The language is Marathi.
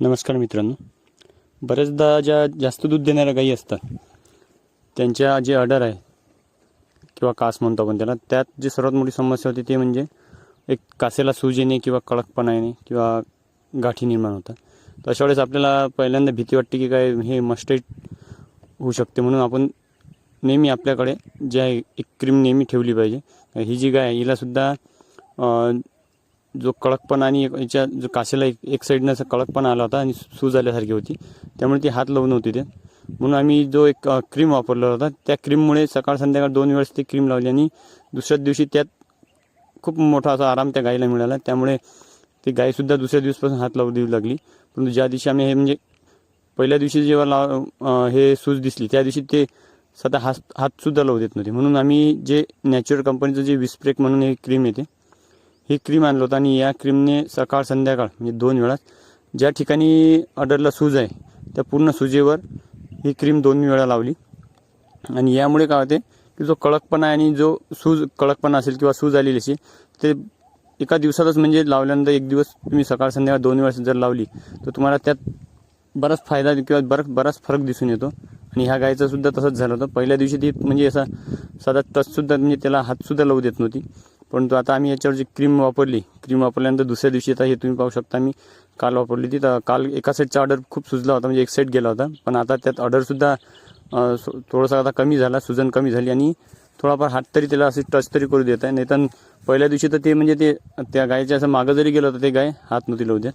नमस्कार मित्रांनो. बऱ्याचदा ज्या जास्त दूध देणाऱ्या गायी असतात त्यांच्या जे अडर आहे किंवा कास म्हणतो आपण त्याला त्यात जी सर्वात मोठी समस्या होती ते म्हणजे एक कासेला सूज येणे किंवा कडकपणा येणे किंवा गाठी निर्माण होतात. तर अशा वेळेस आपल्याला पहिल्यांदा भीती वाटते की काय हे मस्टेट होऊ शकते म्हणून आपण नेहमी आपल्याकडे जे आहे एक क्रीम नेहमी ठेवली पाहिजे. ही जी गाय आहे हिलासुद्धा जो कडकपणा आणि एक- याच्या जो कासेला एक एक साईडनं असा कडकपणा आला होता आणि सूज आल्यासारखी होती. त्यामुळे ती हात लावून होती ते. म्हणून आम्ही जो एक क्रीम वापरला होता त्या क्रीममुळे सकाळ संध्याकाळ दोन वेळेस ती क्रीम लावली आणि दुसऱ्याच दिवशी त्यात खूप मोठा असा आराम त्या गायीला मिळाला. त्यामुळे ती गायसुद्धा दुसऱ्या दिवसपासून हात लावू देऊ लागली. परंतु ज्या दिवशी आम्ही हे म्हणजे पहिल्या दिवशी जेव्हा लाव हे सूज दिसली त्या दिवशी ते स्वतः हात हातसुद्धा लावू देत नव्हते. म्हणून आम्ही जे नॅचरल कंपनीचं जे विस्प्रेक म्हणून हे क्रीम येते ही क्रीम आणलं होतं आणि या क्रीमने सकाळ संध्याकाळ म्हणजे दोन वेळा ज्या ठिकाणी अडरला सूज आहे त्या पूर्ण सुजेवर ही क्रीम दोन वेळा लावली. आणि यामुळे काय होते की जो कडकपणा आहे आणि जो सूज कडकपणा असेल किंवा सूज आलेली असेल ते एका दिवसातच म्हणजे लावल्यानंतर एक दिवस तुम्ही सकाळ संध्याकाळ दोन वेळेस जर लावली तर तुम्हाला त्यात बराच फायदा किंवा बराच बराच फरक दिसून येतो. आणि ह्या गायचं सुद्धा तसंच झालं होतं. पहिल्या दिवशी ती म्हणजे असा साधा टचसुद्धा म्हणजे त्याला हातसुद्धा लावू देत नव्हती. परंतु आता आम्ही याच्यावर जी क्रीम वापरली क्रीम वापरल्यानंतर दुसऱ्या दिवशी आता हे तुम्ही पाहू शकता मी काल वापरली ती. तर काल एका साईडचा ऑर्डर खूप सुजला होता म्हणजे एक साईड गेला होता. पण आता त्यात ऑर्डरसुद्धा थोडासा आता कमी झाला सुजन कमी झाली आणि थोडाफार हात तरी त्याला असे टच तरी करू देत आहे. नाही तर पहिल्या दिवशी तर ते म्हणजे ते त्या गायच्या असं मागं जरी गेलं होतं ते गाय हात नव्हती लावू देत.